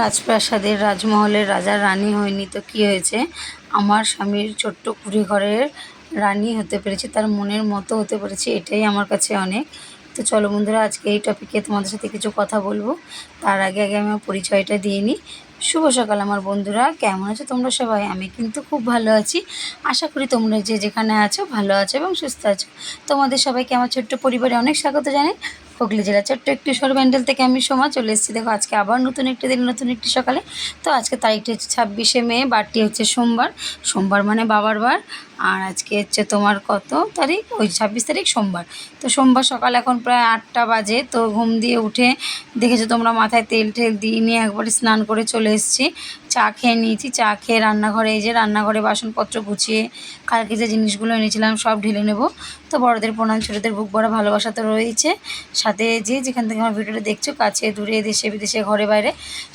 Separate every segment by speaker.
Speaker 1: রাজপ্রাসাদের রাজমহলের রাজার রানী হয়নি তো কী হয়েছে? আমার স্বামীর ছোট্ট কুড়ি ঘরের রানী হতে পেরেছি, তার মনের মতো হতে পেরেছি, এটাই আমার কাছে অনেক। তো চলো বন্ধুরা, আজকে এই টপিকে তোমাদের সাথে কিছু কথা বলব। তার আগে আগে আমি আমার পরিচয়টা দিয়ে নিই। শুভ সকাল আমার বন্ধুরা, কেমন আছো তোমরা সবাই? আমি কিন্তু খুব ভালো আছি। আশা করি তোমরা যে যেখানে আছো ভালো আছো এবং সুস্থ আছো। তোমাদের সবাইকে আমার ছোট্ট পরিবারে অনেক স্বাগত জানাই। হুগলি জেলা ছোট্ট একটি সর ব্যান্ডেল থেকে আমি সোমা চলে এসেছি। দেখো, আজকে আবার নতুন একটি দিন, নতুন একটি সকালে। তো আজকে তারিখটি হচ্ছে ছাব্বিশে মে, বারটি হচ্ছে সোমবার। সোমবার মানে বাবার বার, আর আজকে হচ্ছে তোমার কত তারিখ? ওই ছাব্বিশ তারিখ সোমবার। তো সোমবার সকাল এখন প্রায় আটটা বাজে, তো ঘুম দিয়ে উঠে দেখেছ তোমরা মাথায় তেল টেল দিয়ে নিয়ে একবারে স্নান করে চলে এসেছি। চা খেয়ে নিয়েছি, চা খেয়ে রান্নাঘরে এই যে রান্নাঘরে বাসনপত্র গুছিয়ে, কালকে যে জিনিসগুলো এনেছিলাম সব ঢেলে নেব। তো বড়দের প্রণাম, ছোটোদের বুক বড় ভালোবাসা তো রয়েছে সাথে যে যেখান থেকে আমার ভিডিওটা দেখছ, কাছে, দূরে, দেশে, বিদেশে, ঘরে, বাইরে,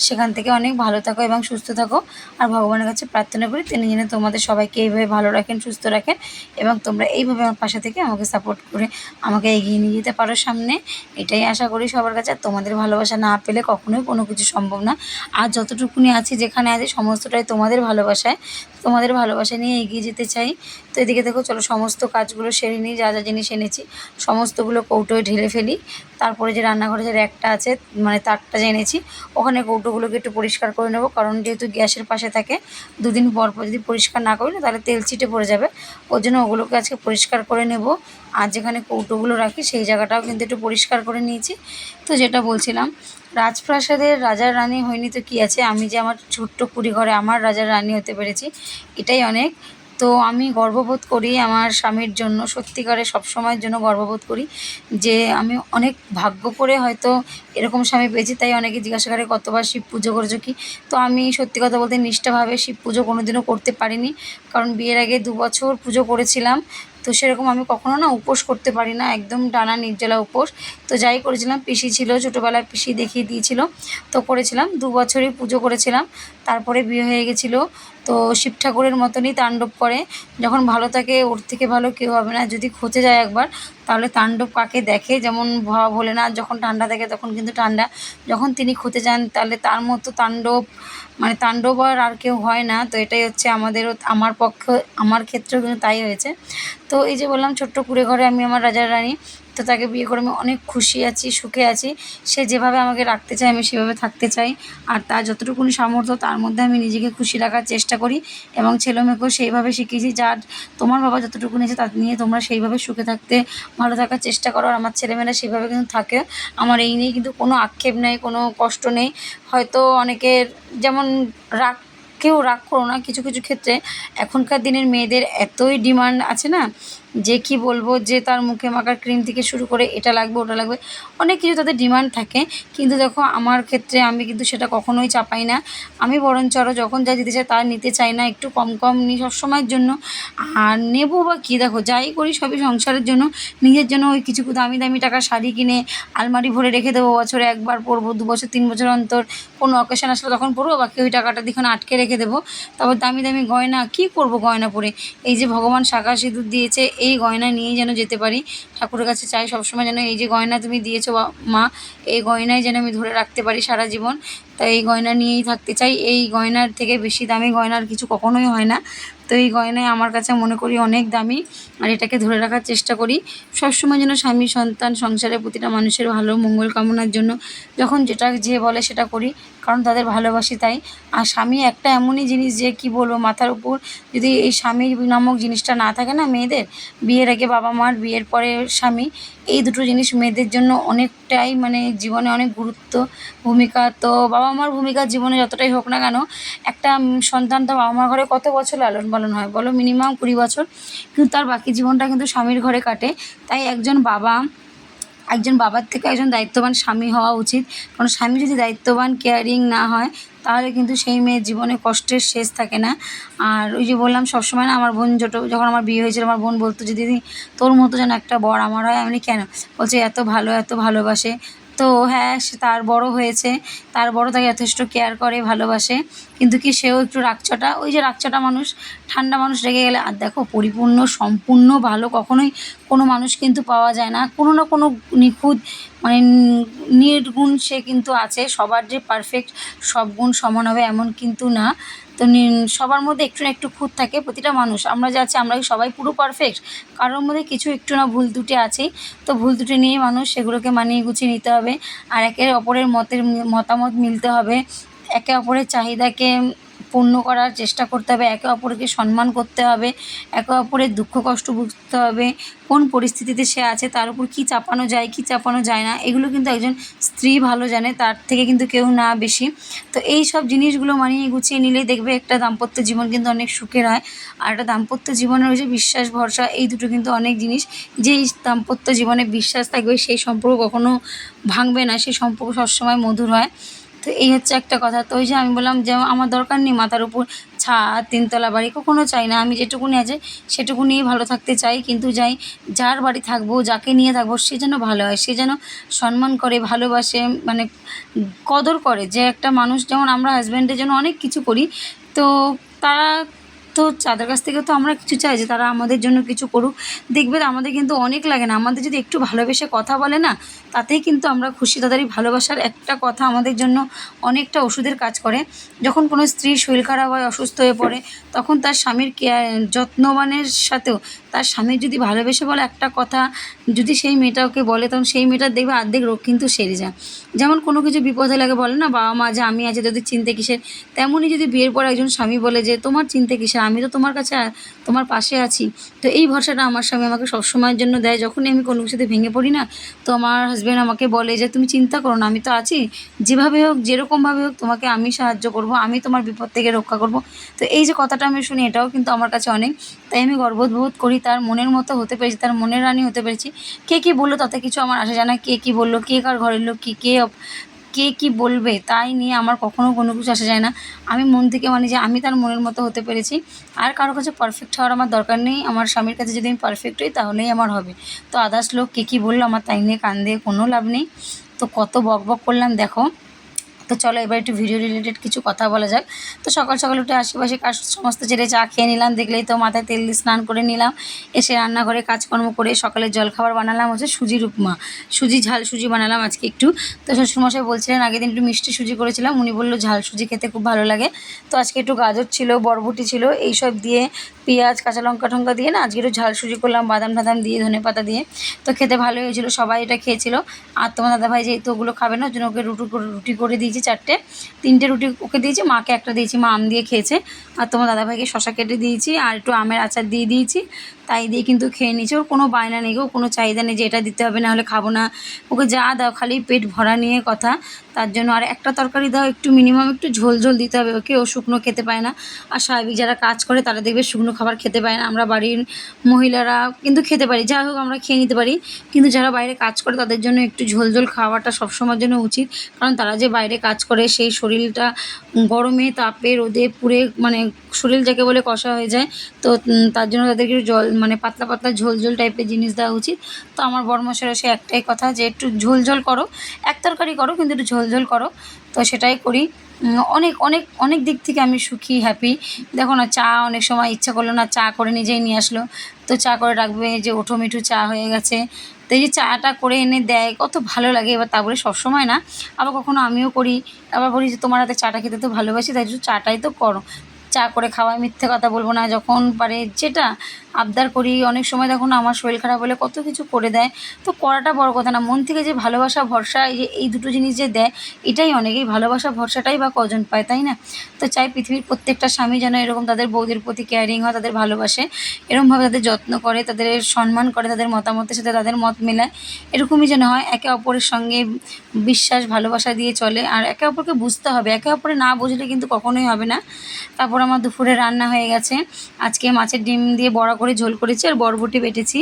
Speaker 1: সেখান থেকে অনেক ভালো থাকো এবং সুস্থ থাকো। আর ভগবানের কাছে প্রার্থনা করি, তিনি যেন তোমাদের সবাইকে এইভাবে ভালো রাখেন, সুস্থ রাখেন এবং তোমরা এইভাবে আমার পাশে থেকে আমাকে সাপোর্ট করে আমাকে এগিয়ে নিয়ে যেতে পারো সামনে। এটাই আশা করি সবার কাছে। আর তোমাদের ভালোবাসা না পেলে কখনোই কোনো কিছু সম্ভব না। আর যতটুকুনি আছি, যেখানে আছি, সমস্তটাই তোমাদের ভালোবাসায়। তোমাদের ভালোবাসা নিয়ে এগিয়ে যেতে চাই। তো এদিকে দেখো, চলো, সমস্ত কাজগুলো সেরে নিই। যা যা জিনিস এনেছি, সমস্তগুলো কৌটোয় ঢেলে ফেলি। তারপরে যে রান্নাঘরে যে র্যাকটা আছে মানে তারটা যে এনেছি, ওখানে কৌটোগুলোকে একটু পরিষ্কার করে নেব। কারণ যেহেতু গ্যাসের পাশে থাকে, দুদিন পর পর যদি পরিষ্কার না করি না তাহলে তেল ছিটে পড়ে যাবে। ওর জন্য ওগুলোকে আজকে পরিষ্কার করে নেব। আর যেখানে কৌটোগুলো রাখি, সেই জায়গাটাও কিন্তু একটু পরিষ্কার করে নিয়েছি। তো যেটা বলছিলাম, রাজপ্রাসাদের রাজার রানী হয়নি তো কী আছে? আমি যে আমার ছোট্ট কুড়ি ঘরে আমার রাজার রানী হতে পেরেছি, এটাই অনেক। তো আমি গর্ববোধ করি আমার স্বামীর জন্য, সত্যিকারে সবসময়ের জন্য গর্ববোধ করি যে আমি অনেক ভাগ্য করে হয়তো এরকম স্বামী পেয়েছি, তাই অনেকে জিজ্ঞাসা করে, কতবার শিব পুজো করেছ কি? তো আমি সত্যি কথা বলতে নিষ্ঠাভাবে শিব পুজো কোনো দিনও করতে পারিনি, কারণ বিয়ের আগে দু বছর পুজো করেছিলাম। তো সেরকম আমি কখনো না উপোস করতে পারি না, একদম টানা নির্জলা উপোস। তো যাই করেছিলাম, পিসি ছিল ছোটোবেলায় পিসি দেখিয়ে দিয়েছিল, তো করেছিলাম। দু বছরই পুজো করেছিলাম, তারপরে বিয়ে হয়ে গেছিল। তো শিব ঠাকুরের মতনই তাণ্ডব করে। যখন ভালো থাকে, ওর থেকে ভালো কেউ হবে না। যদি খচে যায় একবার, তাহলে তাণ্ডব কাকে দেখে? যেমন ভোলেনাথ যখন ঠান্ডা থাকে তখন কিন্তু ঠান্ডা। যখন তিনি খতে যান, তাহলে তার মতো তাণ্ডব মানে তাণ্ডব আর আর কেউ হয় না। তো এটাই হচ্ছে আমাদেরও, আমার পক্ষে, আমার ক্ষেত্রেও কিন্তু তাই হয়েছে। তো এই যে বললাম, ছোট্ট কুড়ে ঘরে আমি আমার রাজার রানী। তো তাকে বিয়ে করে আমি অনেক খুশি আছি, সুখে আছি। সে যেভাবে আমাকে রাখতে চায়, আমি সেভাবে থাকতে চাই। আর তার যতটুকুনি সামর্থ্য, তার মধ্যে আমি নিজেকে খুশি রাখার চেষ্টা করি এবং ছেলেমেয়েকেও সেইভাবে শিখিয়েছি যার তোমার বাবা যতটুকু নিয়েছে তার নিয়ে তোমরা সেইভাবে সুখে থাকতে, ভালো থাকার চেষ্টা করো। আর আমার ছেলেমেয়েরা সেইভাবে কিন্তু থাকে। আমার এই নিয়ে কিন্তু কোনো আক্ষেপ নেই, কোনো কষ্ট নেই। হয়তো অনেকের যেমন রাগ, কেউ রাগ করো না, কিছু কিছু ক্ষেত্রে এখনকার দিনের মেয়েদের এতই ডিমান্ড আছে না যে কি বলব, যে তার মুখে মাখার ক্রিম থেকে শুরু করে এটা লাগবে, ওটা লাগবে, অনেক কিছু তাদের ডিমান্ড থাকে। কিন্তু দেখো, আমার ক্ষেত্রে আমি কিন্তু সেটা কখনোই চাপাই না। আমি বরঞ্চ আরও যখন যা দিতে চাই, তা নিতে চাই না, একটু কম কম নিই সবসময়ের জন্য। আর নেব বা কী, দেখো, যাই করি সবই সংসারের জন্য। নিজের জন্য ওই কিছু দামি দামি টাকা শাড়ি কিনে আলমারি ভরে রেখে দেবো, বছরে একবার পরবো, দু বছর, তিন বছর অন্তর। কোনো অকেশন আসলে তখন পরবো, বাকি ওই টাকাটা দেখুন আটকে রেখে দেবো। তারপর দামি দামি গয়না, কী করব গয়না পরে? এই যে ভগবান শাখা সিঁদুর দিয়েছে এই গয়না নিয়েই যেন যেতে পারি। ঠাকুরের কাছে চাই সবসময় যেন এই যে গয়না তুমি দিয়েছ মা, এই গয়নায় যেন আমি ধরে রাখতে পারি সারা জীবন। তাই এই গয়না নিয়েই থাকতে চাই। এই গয়নার থেকে বেশি দামি গয়নার কিছু কখনোই হয় না। তো এই গয়নায় আমার কাছে মনে করি অনেক দামি আর এটাকে ধরে রাখার চেষ্টা করি। সবসময় যেন স্বামী, সন্তান, সংসারের প্রতিটা মানুষের ভালো মঙ্গল কামনার জন্য যখন যেটা যে বলে সেটা করি। কারণ তাদের ভালোবাসি তাই। আর স্বামী একটা এমনই জিনিস যে, কি বলব, মাথার উপর যদি এই স্বামী নামক জিনিসটা না থাকে না মেয়েদের, বিয়ের আগে বাবা মার, বিয়ের পরে স্বামী, এই দুটো জিনিস মেয়েদের জন্য অনেকটাই মানে জীবনে অনেক গুরুত্ব ভূমিকা। তো বাবা মার ভূমিকা জীবনে যতটাই হোক না কেন, একটা সন্তান তো বাবা মার ঘরে কত বছর লালন পালন হয় বলো? মিনিমাম কুড়ি বছর। কিন্তু তার বাকি জীবনটা কিন্তু স্বামীর ঘরে কাটে। তাই একজন বাবা একজন বাবার থেকে একজন দায়িত্ববান স্বামী হওয়া উচিত। কারণ স্বামী যদি দায়িত্ববান কেয়ারিং না হয়, তাহলে কিন্তু সেই মেয়ের জীবনে কষ্টের শেষ থাকে না। আর ওই যে বললাম, সবসময় না আমার বোন ছোটো, যখন আমার বিয়ে হয়েছিল, আমার বোন বলতো যে, দিদি, তোর মতো যেন একটা বর আমার হয়। আমি কেন? বলছে, এত ভালো, এত ভালোবাসে। তো হ্যাঁ সে তার বড় হয়েছে, তার বড় তাকে যথেষ্ট কেয়ার করে, ভালোবাসে। কিন্তু কি সেও একটু রাগচটা, ওই যে রাগচটা মানুষ, ঠান্ডা মানুষ রেগে গেলে, আর দেখো, পরিপূর্ণ, সম্পূর্ণ ভালো কখনোই কোনো মানুষ কিন্তু পাওয়া যায় না। কোনো না কোনো নিখুঁত মানে নির্গুণ সে কিন্তু আছে। সবার যে পারফেক্ট সব গুণ সমান হবে এমন কিন্তু না। তো সবার মধ্যে একটু না একটু খুঁত থাকে প্রতিটা মানুষ। আমরা যে আছি আমরা সবাই পুরো পারফেক্ট কারোর মধ্যে কিছু একটু না ভুল ত্রুটি আছেই। তো ভুল ত্রুটি নিয়ে মানুষ সেগুলোকে মানিয়ে গুছিয়ে নিতে হবে। আর একে অপরের মতের মতামত মিলতে হবে। একে অপরের চাহিদাকে পূর্ণ করার চেষ্টা করতে হবে। একে অপরকে সম্মান করতে হবে, একে অপরের দুঃখ কষ্ট বুঝতে হবে, কোন পরিস্থিতিতে সে আছে, তার উপর কী চাপানো যায়, কী চাপানো যায় না, এগুলো কিন্তু একজন স্ত্রী ভালো জানে, তার থেকে কিন্তু কেউ না বেশি। তো এই সব জিনিসগুলো মানিয়ে গুছিয়ে নিলেই দেখবে একটা দাম্পত্য জীবন কিন্তু অনেক সুখের হয়। আর একটা দাম্পত্য জীবনে যে বিশ্বাস, ভরসা, এই দুটো কিন্তু অনেক জিনিস। যেই দাম্পত্য জীবনে বিশ্বাস থাকবে, সেই সম্পর্ক কখনো ভাঙবে না, সেই সম্পর্ক সবসময় মধুর হয়। তো এই হচ্ছে একটা কথা। তো ওই যে আমি বললাম যে আমার দরকার নেই মাথার উপর ছাদ, তিনতলা বাড়ি, কখনো চাই না। আমি যেটুকুনি আছে সেটুকু নিয়েই ভালো থাকতে চাই, কিন্তু যাই যার বাড়ি থাকব, যাকে নিয়ে থাকব, সে যেন ভালো হয়, সে যেন সম্মান করে, ভালোবাসে মানে কদর করে। যে একটা মানুষ, যেমন আমরা হাজব্যান্ডের জন্য অনেক কিছু করি, তো তারা তো তাদের কাছ থেকে তো আমরা কিছু চাই যে তারা আমাদের জন্য কিছু করুক। দেখবে আমাদের কিন্তু অনেক লাগে না। আমাদের যদি একটু ভালোবেসে কথা বলে না, তাতেই কিন্তু আমরা খুশি। তাদের ভালোবাসার একটা কথা আমাদের জন্য অনেকটা ওষুধের কাজ করে। যখন কোনো স্ত্রীর শরীর খারাপ হয়, অসুস্থ হয়ে পড়ে, তখন তার স্বামীর কেয়ার যত্নবানের সাথেও তার স্বামীর যদি ভালোবেসে বলে একটা কথা, যদি সেই মেয়েটাকে বলে, তখন সেই মেয়েটার দেখবে অর্ধেক রোগ কিন্তু সেরে যায়। যেমন কোনো কিছু বিপদে লাগে বলে না, বাবা মা যে আমি আছি তোদের চিনতে কিসের? তেমনই যদি বিয়ের পর একজন স্বামী বলে যে, তোমার চিনতে কিসের? আমি তো তোমার কাছে তোমার পাশে আছি। তো এই ভরসাটা আমার স্বামী আমাকে সবসময়ের জন্য দেয়। যখনই আমি কোনো কিছুতে ভেঙে পড়ি না, তো আমার হাজব্যান্ড আমাকে বলে যে, তুমি চিন্তা করো না, আমি তো আছি। যেভাবে হোক যেরকমভাবে হোক, তোমাকে আমি সাহায্য করব, আমি তোমার বিপদ থেকে রক্ষা করব। তো এই যে কথাটা আমি শুনি, এটাও কিন্তু আমার কাছে অনেক। তাই আমি গর্ববোধ করি, তার মনের মতো হতে পেরেছি, তার মনের রানী হতে পেরেছি। কে কী বলল তাতে কিছু আমার আসে যায় না। কে কী বলল, কে কার ঘরের লোক, কী কে অপ- কে কি বলবে তাই নিয়ে আমার কখনো কোনো কিছু আসা যায় না। আমি মন থেকে মানে যে আমি তার মনের মতো হতে পেরেছি। আর কারও কাছে পারফেক্ট হওয়ার আমার দরকার নেই। আমার স্বামীর কাছে যদি আমি পারফেক্ট হই তাহলেই আমার হবে। তো আদার্স লোক কে কী বলল আমার তাই নিয়ে কান দিয়ে কোনো লাভ নেই। তো কত বক বক করলাম, দেখো। তো চলো এবার একটু ভিডিও রিলেটেড কিছু কথা বলা যাক। তো সকাল সকাল উঠে আশেপাশে কাজ সমস্ত ছেড়ে চা খেয়ে নিলাম, দেখলেই তো মাথায় তেল দিয়ে স্নান করে নিলাম। এসে রান্নাঘরে কাজকর্ম করে সকালের জলখাবার বানালাম, হচ্ছে সুজির উপমা সুজি, ঝাল সুজি বানালাম আজকে একটু। তো শ্বশুরমশাই বলছিলেন, আগের দিন একটু মিষ্টি সুজি করেছিলাম, উনি বলল ঝাল সুজি খেতে খুব ভালো লাগে। তো আজকে একটু গাজর ছিল, বরবটি ছিল, এইসব দিয়ে পেঁয়াজ, কাঁচা লঙ্কা টঙ্কা দিয়ে না আজকে একটু ঝাল সুজি করলাম, বাদাম টাদাম দিয়ে, ধনে পাতা দিয়ে। তো খেতে ভালোই হয়েছিল, সবাই এটা খেয়েছিল। আর তোমার দাদাভাই যেহেতু ওগুলো খাবে না ওর জন্য ওকে রুটি রুটি করে দিয়েছি। চারটে, তিনটে রুটি ওকে দিয়েছি, মাকে একটা দিয়েছি, মা আম দিয়ে খেয়েছে। আর তোমার দাদাভাইকে শশা কেটে দিয়েছি, আর একটু আমের আচার দিয়ে দিয়েছি। তাই দিয়ে কিন্তু খেয়ে নিয়েছে। ওর কোনো বায়না নেই গো, কোনো চাহিদা নেই যে এটা দিতে হবে, না হলে খাব না। ওকে যা দাও, খালি পেট ভরা নিয়ে কথা। তার জন্য আর একটা তরকারি দাও, একটু মিনিমাম একটু ঝোল ঝোল দিতে হবে। ওকে ও শুকনো খেতে পায় না। আর স্বাভাবিক যারা কাজ করে, তারা দেখবে শুকনো খাবার খেতে পায় না। আমরা বাড়ির মহিলারা কিন্তু খেতে পারি। যাই হোক, আমরা খেয়ে নিতে পারি। কিন্তু যারা বাইরে কাজ করে, তাদের জন্য একটু ঝোল ঝোল খাওয়াটা সবসময়ের জন্য উচিত। কারণ তারা যে বাইরে কাজ করে, সেই শরীরটা গরমে, তাপে, রোদে পুড়ে মানে শরীর যাকে বলে কষা হয়ে যায়, তো তার জন্য তাদেরকে জল মানে পাতলা পাতলা ঝোল ঝোল টাইপের জিনিস দেওয়া উচিত। তো আমার বর্মশের সে একটাই কথা যে, একটু ঝোল ঝোল করো, এক তরকারি করো কিন্তু একটু ঝোল ঝোল করো। তো সেটাই করি। অনেক অনেক অনেক দিক থেকে আমি সুখী হ্যাপি দেখো না, চা অনেক সময় ইচ্ছা করল না, চা করে নিজেই নিয়ে আসলো। তো চা করে রাখবে যে ওঠো মিঠু চা হয়ে গেছে। তো এই যে চাটা করে এনে দেয়, কত ভালো লাগে। এবার তা বলে সবসময় না, আবার কখনো আমিও করি। আবার বলি যে, তোমার হাতে চাটা খেতে তো ভালোবাসি, তাই একটু চাটাই তো করো। চা করে খাওয়ায় মিথ্যে কথা বলব না, যখন পারে যেটা। আবদার করি। অনেক সময় দেখো না আমার শরীর খারাপ হলে কত কিছু করে দেয়। তো করাটা বড় কথা না, মন থেকে যে ভালোবাসা, ভরসা, এই যে, এই দুটো জিনিস যে দেয়, এটাই অনেকেই ভালোবাসা, ভরসাটাই বা কজন পায়, তাই না? তো চাই পৃথিবীর প্রত্যেকটা স্বামী যেন এরকম তাদের বৌদির প্রতি কেয়ারিং হয়, তাদের ভালোবাসে এরকমভাবে তাদের যত্ন করে, তাদের সম্মান করে, তাদের মতামতের সাথে তাদের মত মেলায়। এরকমই যেন হয়, একে অপরের সঙ্গে বিশ্বাস, ভালোবাসা দিয়ে চলে, আর একে অপরকে বুঝতে হবে। একে অপরে না বুঝলে কিন্তু কখনোই হবে না। তারপর আমার দুপুরে রান্না হয়ে গেছে। আজকে মাছের ডিম দিয়ে বড়া করে ঝোল করেছি আর বরবটি বেটেছি।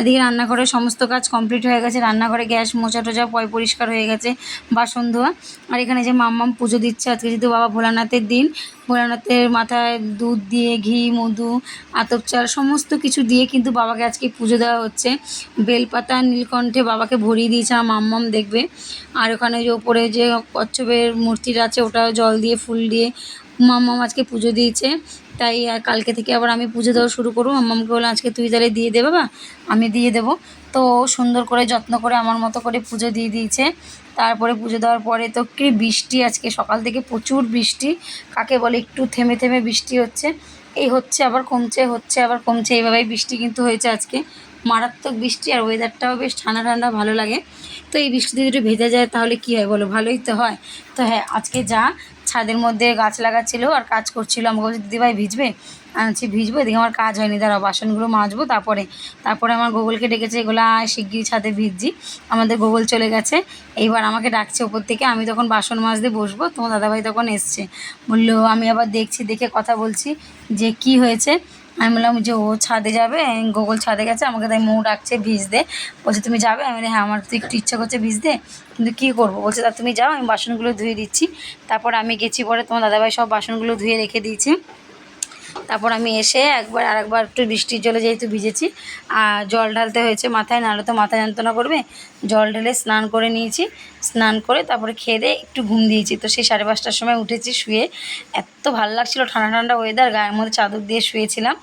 Speaker 1: এদিকে রান্নাঘরের সমস্ত কাজ কমপ্লিট হয়ে গেছে। রান্নাঘরে গ্যাস, মোচা টোচা পয় পরিষ্কার হয়ে গেছে, বাসন ধোয়া। আর এখানে যে মাম্মাম পুজো দিচ্ছে আজকে যেহেতু বাবা ভোলানাথের দিন, ভোলানাথের মাথায় দুধ দিয়ে ঘি, মধু, আতপ চাল সমস্ত কিছু দিয়ে কিন্তু বাবাকে আজকে পুজো দেওয়া হচ্ছে। বেলপাতা, নীলকণ্ঠে বাবাকে ভরিয়ে দিয়েছে আমার মাম্মাম, দেখবে। আর ওখানে যে ওপরে যে কচ্ছপের মূর্তিটা আছে ওটা জল দিয়ে, ফুল দিয়ে মাম্মাম আজকে পুজো দিয়েছে। তাই আর কালকে থেকে আবার আমি পুজো দেওয়া শুরু করব। মাম্মামকে বললাম, আজকে তুই তাহলে দিয়ে দে বাবা, আমি দিয়ে দেবো। তো সুন্দর করে যত্ন করে আমার মতো করে পুজো দিয়ে দিয়েছে। তারপরে পুজো দেওয়ার পরে তো কি বৃষ্টি আজকে, সকাল থেকে প্রচুর বৃষ্টি। কাকে বলে, একটু থেমে থেমে বৃষ্টি হচ্ছে। এই হচ্ছে, আবার কমছে, হচ্ছে, আবার কমছে। এইভাবেই বৃষ্টি কিন্তু হয়েছে আজকে। মারাত্মক বৃষ্টি আর ওয়েদারটাও বেশ ঠান্ডা ঠান্ডা ভালো লাগে। তো এই বৃষ্টিতে যদি ভেজা যায় তাহলে কী হয় বলো? ভালোই তো হয়। তো হ্যাঁ আজকে যা ছাদের মধ্যে গাছ লাগাচ্ছিল আর কাজ করছিল। আমাকে বলছে দিদিভাই ভিজবে বলছি, ভিজবো, এদিকে আমার কাজ হয়নি, দাঁড়াও, বাসনগুলো মাজবো, তারপরে তারপরে আমার গোগলকে ডেকেছে, এগুলো শিগগিরি ছাদে ভিজছি। আমাদের গোগল চলে গেছে। এইবার আমাকে ডাকছে ওপর থেকে, আমি তখন বাসন মাজতে বসবো, তোমার দাদাভাই তখন এসছে। বলল, আমি আবার দেখছি, দেখে কথা বলছি যে কি হয়েছে? আমি বললাম যে ও ছাদে যাবে, গোগল ছাদে গেছে, আমাকে তাই মৌ ডাকছে, ভিজ দে। বলছে, তুমি যাবে? আমি বলি হ্যাঁ আমার তো একটু ইচ্ছা করছে ভিজ দে, কিন্তু কী করব? বলছে, তা তুমি যাও, আমি বাসনগুলো ধুয়ে দিচ্ছি। তারপর আমি গেছি পরে, তোমার দাদাভাই সব বাসনগুলো ধুয়ে রেখে দিয়েছি। তারপর আমি এসে একবার আরেকবার একটু বৃষ্টির জলে যেহেতু ভিজেছি আর জল ঢালতে হয়েছে মাথায়, নাহলে তো মাথা যন্ত্রণা করবে। জল ঢেলে স্নান করে নিয়েছি, স্নান করে তারপরে খেয়ে দিয়ে একটু ঘুম দিয়েছি। তো সেই সাড়ে পাঁচটার সময় উঠেছি শুয়ে, এত ভালো লাগছিল ঠান্ডা ঠান্ডা ওয়েদার গায়ের মধ্যে চাদর দিয়ে শুয়েছিলাম।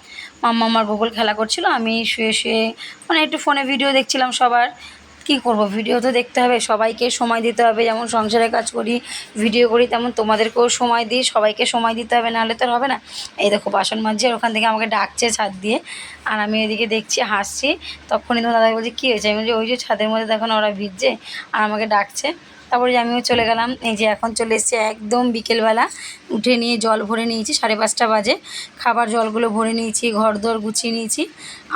Speaker 1: মাম্মা আমার গোগল খেলা করছিল, আমি শুয়ে শুয়ে মানে একটু ফোনে ভিডিও দেখছিলাম সবার। কী করব? ভিডিও তো দেখতে হবে, সবাইকে সময় দিতে হবে। যেমন সংসারে কাজ করি ভিডিও করি, তেমন তোমাদেরকেও সময় দিই, সবাইকে সময় দিতে হবে, নাহলে তো হবে না। এই দেখো, বাসন আর ওখান থেকে আমাকে ডাকছে ছাদ দিয়ে। আর আমি এদিকে দেখছি, হাসছি। তখনই তোমার দাদা বলছি, কী হয়েছে? আমি বলছি, ওই যে ছাদের মধ্যে দেখো ওরা ভিজছে। আর আমাকে ডাকছে। তারপরে আমিও চলে গেলাম, এই যে এখন চলে এসেছে একদম বিকেলবেলা। উঠে নিয়ে জল ভরে নিয়েছি, সাড়ে পাঁচটা বাজে। খাবার জলগুলো ভরে নিয়েছি ঘর দর গুছিয়ে নিয়েছি।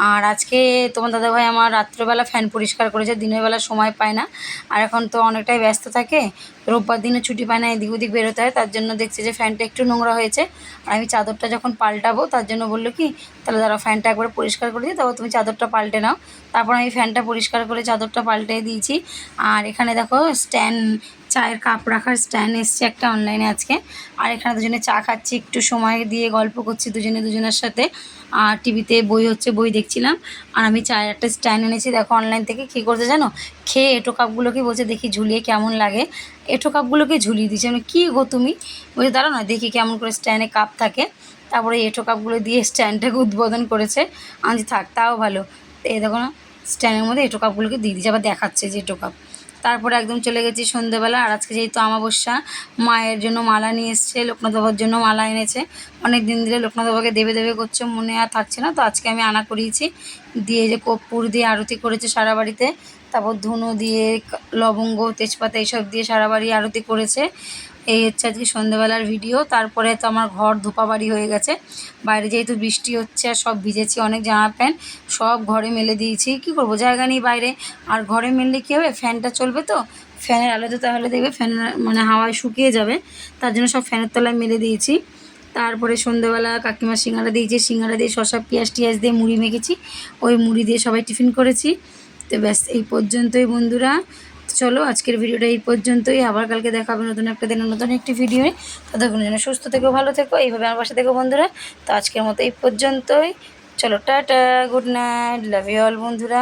Speaker 1: আর আজকে তোমার দাদাভাই আমার রাত্রেবেলা ফ্যান পরিষ্কার করেছে, দিনের বেলা সময় পায় না। আর এখন তো অনেকটাই ব্যস্ত থাকে রোববার দিনে ছুটি পায় না, এদিক ওদিক বেরোতে হয়, তার জন্য দেখছি যে ফ্যানটা একটু নোংরা হয়েছে। আর আমি চাদরটা যখন পাল্টাবো, তার জন্য বলল কি, তাহলে তারা ফ্যানটা একবার পরিষ্কার করে দিই, তারপর তুমি চাদরটা পাল্টে নাও। তারপর আমি ফ্যানটা পরিষ্কার করে চাদরটা পাল্টে দিয়েছি। আর এখানে দেখো, স্ট্যান্ড চায়ের কাপ রাখার স্ট্যান্ড এসছে একটা অনলাইনে আজকে। আর এখানে দুজনে চা খাচ্ছি, একটু সময় দিয়ে গল্প করছি দুজনে দুজনের সাথে। আর টিভিতে বই হচ্ছে, বই দেখছিলাম। আর আমি চায়ের একটা স্ট্যান্ড এনেছি। দেখো অনলাইন থেকে কী করতে জানো? খেয়ে এটো কাপগুলোকে বলছে দেখি ঝুলিয়ে কেমন লাগে। এটো কাপগুলোকে ঝুলিয়ে দিচ্ছে মানে কী গো তুমি? বলছে, দাঁড়াও না, দেখি কেমন করে স্ট্যান্ডে কাপ থাকে। তারপরে এঁটো কাপগুলো দিয়ে স্ট্যান্ডটাকে উদ্বোধন করেছে। আমি থাক, তাও ভালো। এই দেখো না স্ট্যান্ডের মধ্যে এটো কাপগুলোকে দিয়ে দিচ্ছে আবার দেখাচ্ছে যে এটো কাপ। তারপরে একদম চলে গেছি সন্ধেবেলা। আর আজকে যেহেতু আমাবস্যা মায়ের জন্য মালা নিয়ে এসছে, লোকনাথ বাবার জন্য মালা এনেছে। অনেক দিন ধরে লোকনাথ বাবাকে দেবে দেবে করছে, মনে আর থাকছে না। তো আজকে আমি আনা করিয়েছি। দিয়ে যে কর্পূর দিয়ে আরতি করেছে সারা বাড়িতে, তারপর ধুনো দিয়ে লবঙ্গ, তেজপাতা, এইসব দিয়ে সারা বাড়ি আরতি করেছে। এই হচ্ছে আজকে সন্ধ্যেবেলার ভিডিও তারপরে তো আমার ঘর ধোপাবাড়ি হয়ে গেছে। বাইরে যেহেতু বৃষ্টি হচ্ছে আর সব ভিজেছি, অনেক জামা প্যান্ট, সব ঘরে মেলে দিয়েছি। কি করব, জায়গা নেই বাইরে। আর ঘরে মেললে কী হবে? ফ্যানটা চলবে তো? ফ্যানের আলোতে তাহলে দেখবে ফ্যানের মানে হাওয়ায় শুকিয়ে যাবে। তার জন্য সব ফ্যানের তলায় মেলে দিয়েছি। তারপরে সন্ধ্যেবেলা কাকিমা সিঙ্গারা দিয়েছি। সিঙ্গারা দিয়ে শসা, পেঁয়াজ, টিয়াজ দিয়ে মুড়ি মেখেছি। ওই মুড়ি দিয়ে সবাই টিফিন করেছি। তো ব্যাস, এই পর্যন্তই বন্ধুরা। চলো আজকের ভিডিওটা এই পর্যন্তই। আবার কালকে দেখা হবে নতুন একটা দিনের নতুন একটি ভিডিও ততক্ষণ যেন সুস্থ থেকো, ভালো থেকো, এইভাবে আমার পাশে থেকো বন্ধুরা। তো আজকের মতো এই পর্যন্তই। চলো, tata good night love you all বন্ধুরা।